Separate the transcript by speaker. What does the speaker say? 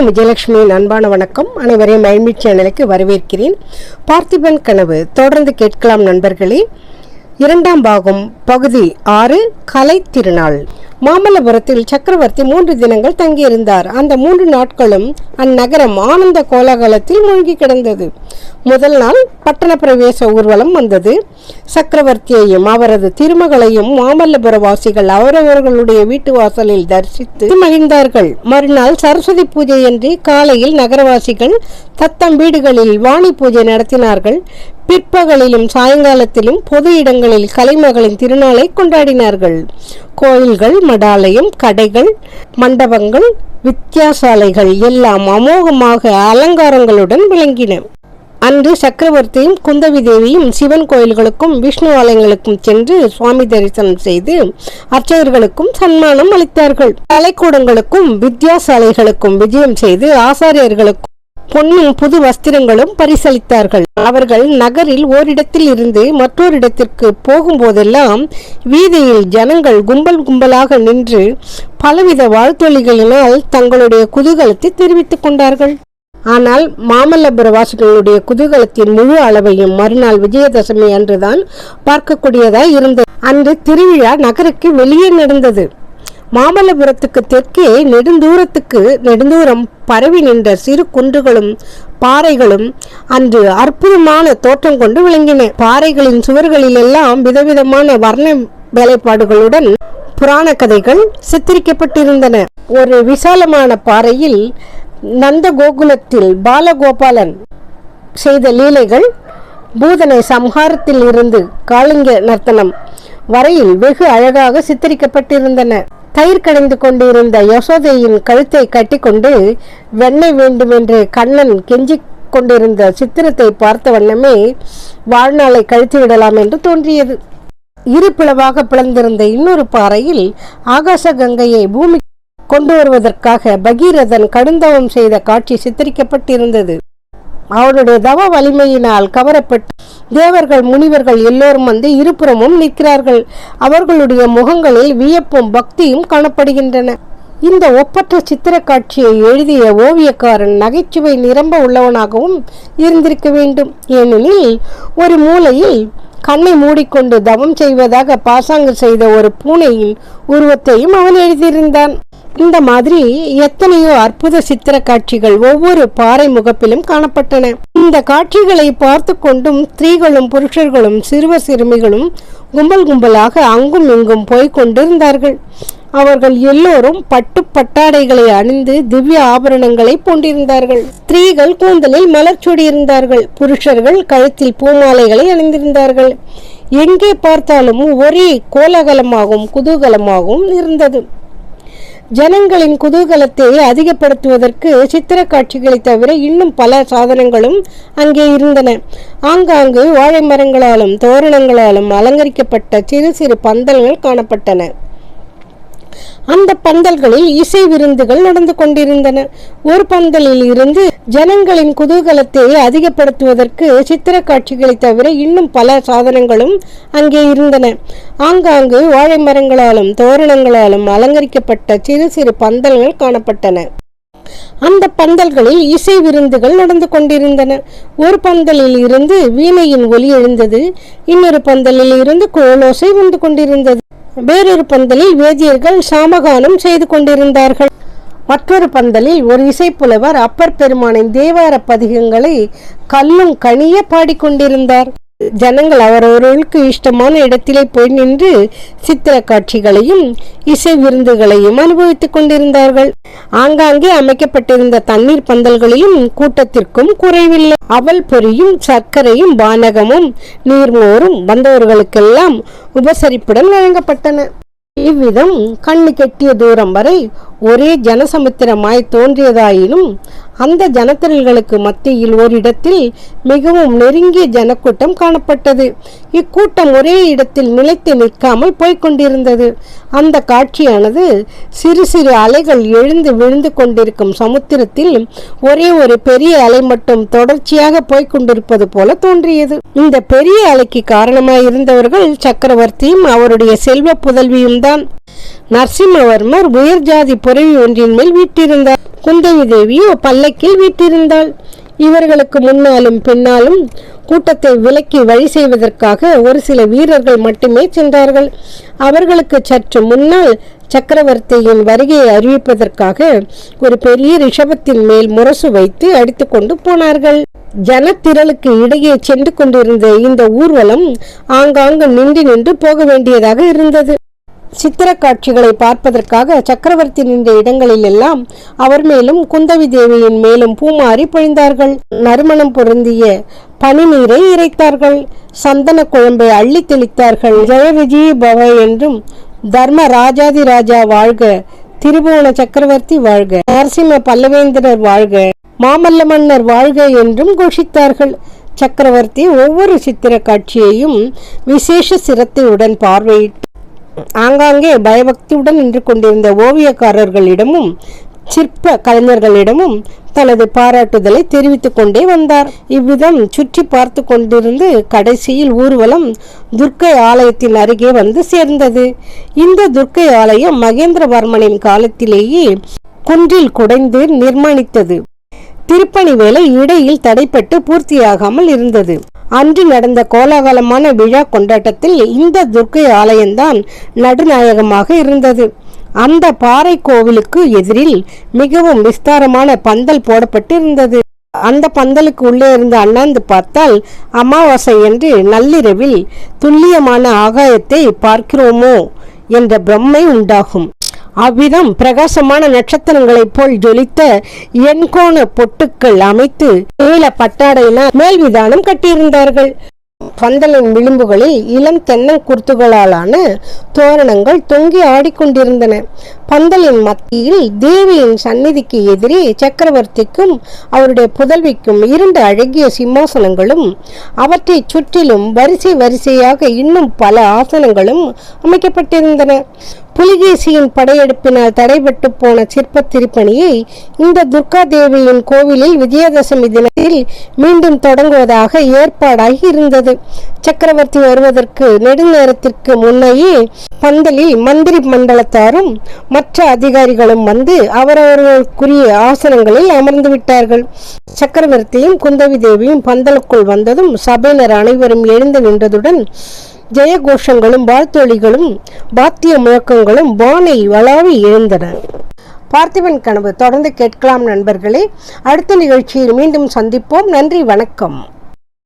Speaker 1: விஜயலட்சுமியின் அன்பான வணக்கம். அனைவரையும் மயில்மீட் சேனலுக்கு வரவேற்கிறேன். பார்த்திபன் கனவு தொடர்ந்து கேட்கலாம் நண்பர்களே. இரண்டாம் பாகம் பகுதி ஆறு கலை திருநாள் மாமல்லபுரத்தில் சக்கரவர்த்தி மூன்று தினங்கள் தங்கியிருந்தார். அந்த மூன்று நாட்களும் அந்நகரம் ஆனந்த கோலாகலத்தில் மூழ்கி கிடந்தது. முதல் நாள் பட்டண பிரவேச ஊர்வலம் வந்தது. சக்கரவர்த்தியையும் அவரது திருமகளையும் மாமல்லபுர வாசிகள் அவரவர்களுடைய வீட்டு வாசலில் தரிசித்து மகிழ்ந்தார்கள். மறுநாள் சரஸ்வதி பூஜையன்றி காலையில் நகரவாசிகள் தத்தம் வீடுகளில் வாணி பூஜை நடத்தினார்கள். பிற்பகலிலும் சாயங்காலத்திலும் பொது இடங்களில் கலைமகளின் திருநாளை கொண்டாடினார்கள். கோயில்கள் மடாலயம் கடைகள் மண்டபங்கள் வித்தியாசாலைகள் எல்லாம் அமோகமாக அலங்காரங்களுடன் விளங்கின. அன்று சக்கரவர்த்தியும் குந்தவி தேவியும் சிவன் கோயில்களுக்கும் விஷ்ணு ஆலயங்களுக்கும் சென்று சுவாமி தரிசனம் செய்து அர்ச்சகர்களுக்கும் சன்மானம் அளித்தார்கள். கலைக்கூடங்களுக்கும் வித்யாசாலைகளுக்கும் விஜயம் செய்து ஆசாரியர்களுக்கும் பொன்னும் புது வஸ்திரங்களும் பரிசளித்தார்கள். அவர்கள் நகரில் ஓரிடத்தில் இருந்து மற்றொரு இடத்திற்கு போகும்போதெல்லாம் வீதியில் ஜனங்கள் கும்பல் கும்பலாக நின்று பலவித வாழ்த்தொழிகளினால் தங்களுடைய குதூகலத்தை தெரிவித்துக் கொண்டார்கள். ஆனால் மாமல்லபுர வாசிகளுடைய குதூகலத்தின் முழு அளவையும் மறுநாள் விஜயதசமி அன்றுதான் பார்க்கக்கூடியதாய் இருந்தது. அன்று திருவிழா நகருக்கு வெளியே நடந்தது. மாமல்லபுரத்துக்கு தெற்கே நெடுந்தூரத்துக்கு நெடுந்தூரம் பரவி நின்ற சிறு குன்றுகளும் பாறைகளும் அன்று அற்புதமான தோற்றம் கொண்டு விளங்கின. பாறைகளின் சுவர்களிலெல்லாம் விதவிதமான வர்ண வேலைப்பாடுகளுடன் புராண கதைகள் சித்தரிக்கப்பட்டிருந்தன. ஒரு விசாலமான பாறையில் நந்த கோகுலத்தில் பாலகோபாலன் செய்த லீலைகள் பூதனை சம்ஹாரத்தில் இருந்து காளிங்க நர்த்தனம் வரையில் வெகு அழகாக சித்தரிக்கப்பட்டிருந்தன. தயிர் கடைந்து கொண்டிருந்த யசோதையின் கழுத்தை கட்டிக்கொண்டு வெண்ணெய் வேண்டும் என்று கண்ணன் கெஞ்சி கொண்டிருந்த சித்திரத்தை பார்த்த வண்ணமே வாழ்நாளை கழித்து விடலாம் என்று தோன்றியது. இரு பிளவாக பிளந்திருந்த இன்னொரு பாறையில் ஆகாச கங்கையை பூமி கொண்டு வருவதற்காக பகீரதன் கடுந்தவம் செய்த காட்சி சித்தரிக்கப்பட்டிருந்தது. அவருடைய தவ வலிமையினால் கவரப்பட்டு தேவர்கள் முனிவர்கள் எல்லோரும் வந்து இருபுறமும் நிற்கிறார்கள். அவர்களுடைய முகங்களில் வியப்பும் பக்தியும் காணப்படுகின்றன. இந்த ஒப்பற்ற சித்திர காட்சியை எழுதிய ஓவியக்காரன் நகைச்சுவை நிரம்ப உள்ளவனாகவும் இருந்திருக்க வேண்டும். ஏனெனில் ஒரு மூலையில் கண்ணை மூடிக்கொண்டு தவம் செய்வதாக பாசாங்கு செய்த ஒரு பூனையின் உருவத்தையும் அவன் எழுதியிருந்தான். இந்த மாதிரி எத்தனையோ அற்புத சித்திர காட்சிகள் ஒவ்வொரு பாறை முகப்பிலும் காணப்பட்டன. இந்த காட்சிகளை பார்த்து கொண்டும் ஸ்திரீகளும் புருஷர்களும் சிறுவ சிறுமிகளும் கும்பல் கும்பலாக அங்கும் இங்கும் போய் கொண்டிருந்தார்கள். அவர்கள் எல்லோரும் பட்டு பட்டாடைகளை அணிந்து திவ்ய ஆபரணங்களை பூண்டிருந்தார்கள். ஸ்திரீகள் கூந்தலில் மலர் சூடியிருந்தார்கள். புருஷர்கள் கழுத்தில் பூமாலைகளை அணிந்திருந்தார்கள். எங்கே பார்த்தாலும் ஒரே கோலாகலமாகவும் குதூகலமாகவும் இருந்தது. ஜனங்களின் குதூகலத்தை அதிகப்படுத்துவதற்கு சித்திர காட்சிகளை தவிர இன்னும் பல சாதனங்களும் அங்கே இருந்தன. ஆங்காங்கு வாழை மரங்களாலும் தோரணங்களாலும் அலங்கரிக்கப்பட்ட சிறு சிறு பந்தல்கள் காணப்பட்டன. அந்த பந்தல்களில் இசை விருந்துகள் நடந்து கொண்டிருந்தன. ஒரு பந்தலில் இருந்து ஜனங்களின் குதூகலத்தை அதிகப்படுத்துவதற்கு சித்திர காட்சிகளை தவிர இன்னும் பல சாதனங்களும் அங்கே இருந்தன. ஆங்காங்கு வாழை மரங்களாலும் தோரணங்களாலும் அலங்கரிக்கப்பட்ட சிறு சிறு பந்தல்கள் காணப்பட்டன. அந்த பந்தல்களில் இசை விருந்துகள் நடந்து கொண்டிருந்தன. ஒரு பந்தலில் இருந்து வீணையின் ஒலி எழுந்தது. இன்னொரு பந்தலில் இருந்து கோலோசை வந்து கொண்டிருந்தது. வேறொரு பந்தலில் வேதியர்கள் சாமகானம் செய்து கொண்டிருந்தார்கள். மற்றொரு பந்தலில் ஒரு இசைப்புலவர் அப்பர் பெருமானின் தேவார பதிகங்களை கல்லும் கனிய பாடிக்கொண்டிருந்தார். ஜனங்கள் அவரவர்களுக்கு இஷ்டமான இடத்திலே போய் நின்று சித்திர காட்சிகளையும் இசை விருந்துகளையும் அனுபவித்துக் கொண்டிருந்தார்கள். ஆங்காங்கே அமைக்கப்பட்டிருந்த தண்ணீர் பந்தல்களிலும் கூட்டத்திற்கும் குறைவில்லை. அவல் பொரியும் சர்க்கரையும் பானகமும் நீர்மோரும் வந்தவர்களுக்கெல்லாம் உபசரிப்புடன் வழங்கப்பட்டன. இவ்விதம் கண்ணு கெட்டிய தூரம் வரை ஒரே ஜனசமுத்திரமாய் தோன்றியதாயினும் அந்த ஜனத்திரல்களுக்கு மத்தியில் ஓரிடத்தில் மிகவும் நெருங்கிய ஜனக்கூட்டம் காணப்பட்டது. இக்கூட்டம் ஒரே இடத்தில் நிலைத்து நிற்காமல் போய்க் கொண்டிருந்தது அந்த காட்சியானது சிறு சிறு அலைகள் எழுந்து விழுந்து கொண்டிருக்கும் சமுத்திரத்தில் ஒரே ஒரு பெரிய அலை மட்டும் தொடர்ச்சியாக போய்க் கொண்டிருப்பது போல தோன்றியது. இந்த பெரிய அலைக்கு காரணமாயிருந்தவர்கள் சக்கரவர்த்தியும் அவருடைய செல்வ புதல்வியும் தான் நரசிம்மவர்மர் உயர் ஜாதி புறவி ஒன்றின் மேல் வீட்டிருந்தார் குந்தவி தேவியோ பல்லக்கில் வீட்டிருந்தாள் இவர்களுக்கு முன்னாலும் பின்னாலும் கூட்டத்தை விலக்கி வழி செய்வதற்காக ஒரு சில வீரர்கள் மட்டுமே சென்றார்கள். அவர்களுக்கு சற்று முன்னால் சக்கரவர்த்தியின் வருகையை அறிவிப்பதற்காக ஒரு பெரிய ரிஷபத்தின் மேல் முரசு வைத்து அடித்து கொண்டு போனார்கள். ஜனத்திரளுக்கு இடையே சென்று கொண்டிருந்த இந்த ஊர்வலம் ஆங்காங்கு நின்று நின்று போக வேண்டியதாக இருந்தது. சித்திர காட்சிகளை பார்ப்பதற்காக சக்கரவர்த்தி நின்ற இடங்களில் எல்லாம் அவர் மேலும் குந்தவி தேவியின் மேலும் பூமாரி பொழிந்தார்கள். நறுமணம் பொருந்திய பனிநீரை இறைத்தார்கள். சந்தன குழம்பை அள்ளி தெளித்தார்கள். ஜெய விஜய பவ என்றும் தர்ம ராஜாதி ராஜா வாழ்க திருபுவன சக்கரவர்த்தி வாழ்க நரசிம்ம பல்லவேந்திரர் வாழ்க மாமல்ல மன்னர் வாழ்க என்றும் கோஷித்தார்கள். சக்கரவர்த்தி ஒவ்வொரு சித்திர காட்சியையும் விசேஷ சிரத்தையுடன் பார்வையிட்டு ஆங்காங்கே பயபக்தியுடன் நின்று கொண்டிருந்த ஓவியக்காரர்களிடமும் சிற்ப கலைஞர்களிடமும் தனது பாராட்டுதலை தெரிவித்துக் கொண்டே வந்தார். இவ்விதம் சுற்றி பார்த்து கொண்டிருந்து கடைசியில் ஊர்வலம் துர்க்கை ஆலயத்தின் அருகே வந்து சேர்ந்தது. இந்த துர்க்கை ஆலயம் மகேந்திரவர்மனின் காலத்திலேயே குன்றில் குடைந்து நிர்மாணித்தது. திருப்பணி வேலை இடையில் தடைப்பட்டு பூர்த்தியாகாமல் இருந்தது. அன்று நடந்த கோலாகலமான விழா கொண்டாட்டத்தில் இந்த துர்க்கை ஆலயம்தான் நடுநாயகமாக இருந்தது. அந்த பாறை கோவிலுக்கு எதிரில் மிகவும் விஸ்தாரமான பந்தல் போடப்பட்டிருந்தது. அந்த பந்தலுக்கு உள்ளே இருந்து அண்ணாந்து பார்த்தால் அமாவாசை என்று நள்ளிரவில் துல்லியமான ஆகாயத்தை பார்க்கிறோமோ? என்ற பிரம்மை உண்டாகும். அவ்விதம் பிரகாசமான நட்சத்திரங்களைப் போல் ஜொலித்த எண்கோண பொட்டுக்கள் அமைத்து நீல பட்டாடையினால் மேல்விதானம் கட்டியிருந்தார்கள். பந்தலின் விளிம்புகளில் இளம் தென்னங்குருத்துகளாலான தோரணங்கள் தொங்கி ஆடிக்கொண்டிருந்தன. பந்தலின் மத்தியில் தேவியின் சந்நிதிக்கு எதிரே சக்கரவர்த்திக்கும் அவருடைய புதல்விக்கும் இரண்டு அழகிய சிம்மாசனங்களும் அவற்றை சுற்றிலும் வரிசை வரிசையாக இன்னும் பல ஆசனங்களும் அமைக்கப்பட்டிருந்தன. புலிகேசியின் படையெடுப்பினால் தடைபட்டு போன சிற்ப திருப்பணியை இந்த துர்கா தேவியின் கோவிலில் விஜயதசமி தினத்தில் மீண்டும் தொடங்குவதாக ஏற்பாடாகி இருந்தது. சக்கரவர்த்தி வருவதற்கு நெடுநேரத்திற்கு முன்னையே பந்தலில் மந்திரி மண்டலத்தாரும் மற்ற அதிகாரிகளும் வந்து அவரவர்களுக்குரிய ஆசனங்களில் அமர்ந்து விட்டார்கள். சக்கரவர்த்தியும் குந்தவி தேவியும் பந்தலுக்குள் வந்ததும் சபையினர் அனைவரும் எழுந்து நின்றதுடன் ஜெயகோஷங்களும் வாழ்த்தொழிகளும் பாத்திய முழக்கங்களும் வானை வளாவி எழுந்தன. பார்த்திபன் கனவு தொடர்ந்து கேட்கலாம் நண்பர்களே. அடுத்த நிகழ்ச்சியில் மீண்டும் சந்திப்போம். நன்றி வணக்கம்.